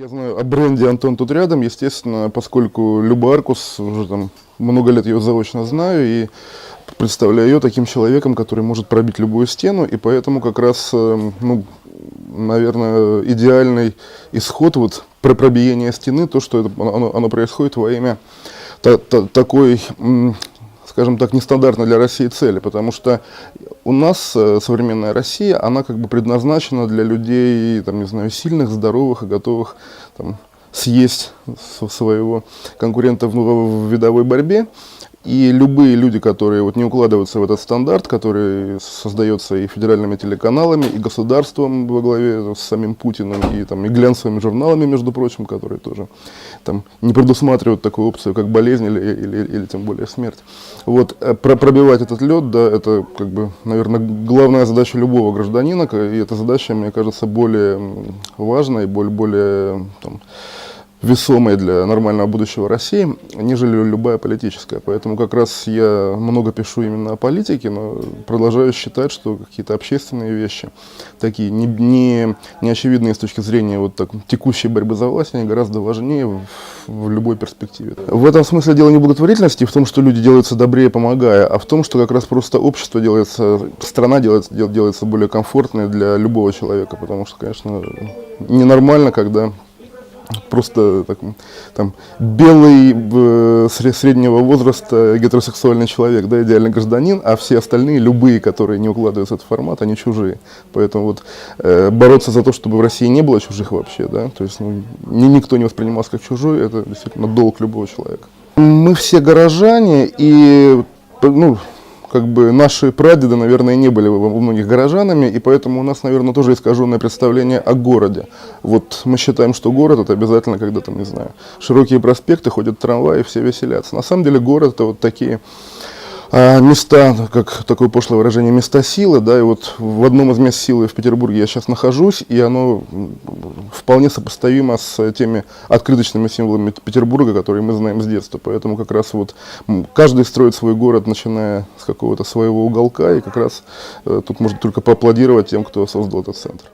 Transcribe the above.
Я знаю о бренде «Антон тут рядом», естественно, поскольку Люба Аркус, уже там много лет ее заочно знаю и представляю ее таким человеком, который может пробить любую стену, и поэтому как раз, э, ну, наверное, идеальный исход вот про пробиение стены, то, что это, оно, оно происходит во имя та- та- такой, скажем так, нестандартной для России цели, потому что у нас э, современная Россия, она как бы предназначена для людей, там, не знаю, сильных, здоровых и готовых там, съесть своего конкурента в, в видовой борьбе. И любые люди, которые вот не укладываются в этот стандарт, который создается и федеральными телеканалами, и государством во главе с самим Путиным, и, там, и глянцевыми журналами, между прочим, которые тоже там, не предусматривают такую опцию, как болезнь или, или, или тем более смерть. Вот, э, про- пробивать этот лед, да, это, как бы, наверное, главная задача любого гражданина, и эта задача, мне кажется, более м, важной, более, более там, весомой для нормального будущего России, нежели любая политическая. Поэтому как раз я много пишу именно о политике, но продолжаю считать, что какие-то общественные вещи, такие не, не, не очевидные с точки зрения вот так, текущей борьбы за власть, они гораздо важнее в, в любой перспективе. В этом смысле дело не благотворительности, в том, что люди делаются добрее, помогая, а в том, что как раз просто общество делается, страна делается, дел- делается более комфортной для любого человека, потому что, конечно, ненормально, когда просто так, там, белый э, сре- среднего возраста гетеросексуальный человек, да, идеальный гражданин, а все остальные, любые, которые не укладываются в этот формат, они чужие. Поэтому вот э, бороться за то, чтобы в России не было чужих вообще, да, то есть ну, ни- никто не воспринимался как чужой, это действительно долг любого человека. Мы все горожане, и ну, как бы наши прадеды, наверное, не были во многих горожанами, и поэтому у нас, наверное, тоже искаженное представление о городе. Вот мы считаем, что город это обязательно, когда там, не знаю, широкие проспекты, ходят трамваи, все веселятся. На самом деле город это вот такие места, как такое пошлое выражение, места силы, да, и вот в одном из мест силы в Петербурге я сейчас нахожусь, и оно вполне сопоставимо с теми открыточными символами Петербурга, которые мы знаем с детства, поэтому как раз вот каждый строит свой город, начиная с какого-то своего уголка, и как раз э, тут можно только поаплодировать тем, кто создал этот центр.